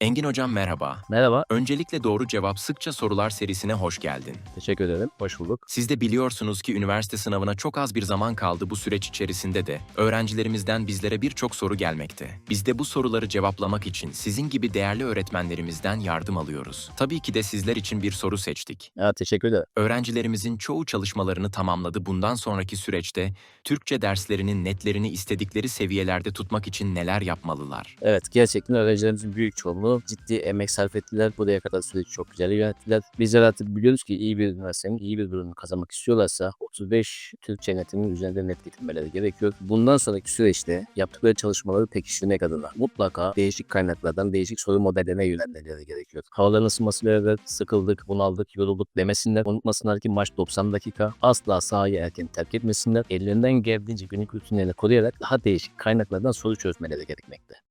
Engin Hocam merhaba. Merhaba, Öncelikle doğru cevap sıkça sorular serisine hoş geldin. teşekkür ederim. Hoş bulduk. Siz de biliyorsunuz ki üniversite sınavına çok az bir zaman kaldı bu süreç içerisinde de öğrencilerimizden bizlere birçok soru gelmekte. Biz de bu soruları cevaplamak için sizin gibi değerli öğretmenlerimizden yardım alıyoruz. Tabii ki de sizler için bir soru seçtik. Ya, teşekkür ederim. Öğrencilerimizin çoğu çalışmalarını tamamladı. Bundan sonraki süreçte Türkçe derslerinin netlerini istedikleri seviyelerde tutmak için neler yapmalılar? Evet, gerçekten öğrencilerimizin büyük çoğunluğu ciddi emek sarf ettiler. Buraya kadar süreci çok güzel yönettiler. Bizler artık biliyoruz ki iyi bir üniversitenin iyi bir bölümünü kazanmak istiyorlarsa 35 Türkçe netinin üzerinde net getirmeleri gerekiyor. Bundan sonraki süreçte yaptıkları çalışmaları pekiştirmek adına mutlaka değişik kaynaklardan değişik soru modellerine yönelmeleri gerekiyor. Havaların ısınmasıyla evet sıkıldık, bunaldık, yorulduk demesinler. Unutmasınlar ki maç 90 dakika. Asla sahayı erken terk etmesinler. Ellerinden geldiğince günlük rutinlerini koruyarak daha değişik kaynaklardan soru çözmeleri gerekmekte.